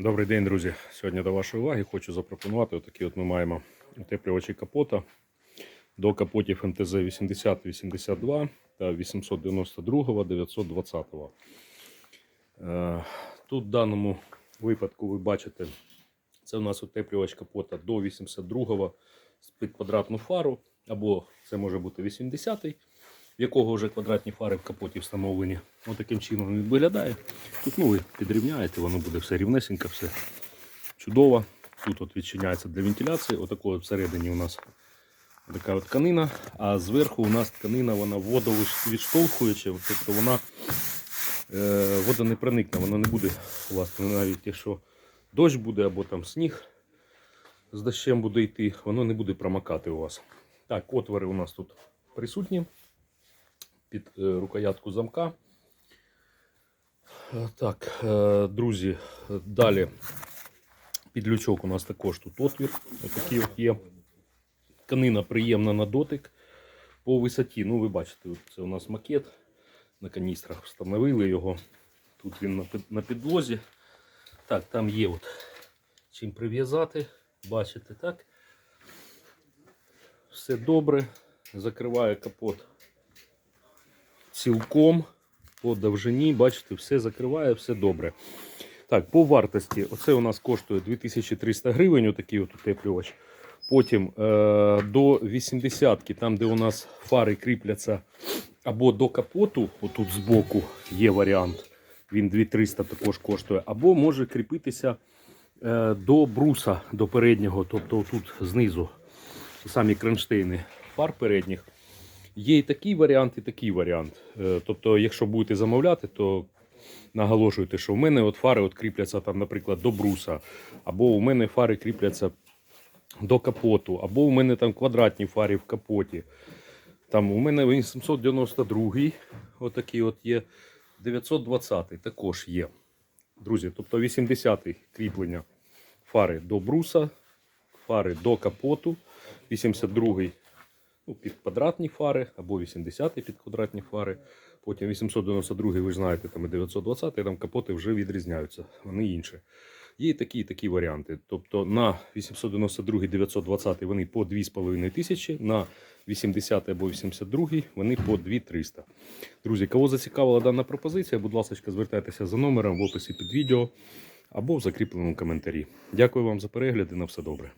Добрий день, друзі. Сьогодні до вашої уваги хочу запропонувати отакі от ми маємо утеплювачі капота до капотів МТЗ 8082 та 892 920. Е, Тут в даному випадку ви бачите, це у нас утеплювач капота до 82 під квадратну фару, або це може бути 80-й, в якого вже квадратні фари в капоті встановлені. Ось таким чином він виглядає. Тут ну, ви підрівняєте, воно буде все рівнесенько, все чудово. Тут от відчиняється для вентиляції. Отакої от всередині у нас така от тканина, а зверху у нас тканина вона водовідштовхуюча, тобто вона е, вода не проникне, вона не буде вас навіть якщо дощ буде або там сніг з дощем буде йти, воно не буде промокати у вас. Так, отвори у нас тут присутні під е, рукоятку замка. Е, Так, е, друзі, далі під лючок у нас також тут отвір. Отакий от є. Тканина приємна на дотик. По висоті, ну ви бачите, це у нас макет. На каністрах встановили його. Тут він на підлозі. Так, там є от чим прив'язати. Бачите, так? Все добре. Закриває капот цілком по довжині. Бачите, все закриває, все добре. Так, по вартості, оце у нас коштує 2300 гривень, отакий от утеплювач. Потім е, до 80-ки, там де у нас фари кріпляться або до капоту, отут збоку є варіант, він 2300 також коштує, або може кріпитися е, до бруса, до переднього, тобто тут знизу, самі кронштейни фар передніх. Є і такий варіант, і такий варіант. Е, Тобто, якщо будете замовляти, то наголошуйте, що в мене от фари от кріпляться, там, наприклад, до бруса, або у мене фари кріпляться до капоту, або у мене там квадратні фари в капоті. Там у мене 892 отакий от є. 920 також є. Друзі, тобто 80-й кріплення фари до бруса, фари до капоту, 82-й ну, під квадратні фари, або 80-й під квадратні фари. Потім 892 ви ж знаєте, там і 920 там капоти вже відрізняються, вони інші. Є і такі, і такі варіанти. Тобто на 892 920 вони по 2,5 тисячі, на 80 або 82 вони по 2300. Друзі, кого зацікавила дана пропозиція, будь ласка, звертайтеся за номером в описі під відео або в закріпленому коментарі. Дякую вам за перегляд і на все добре.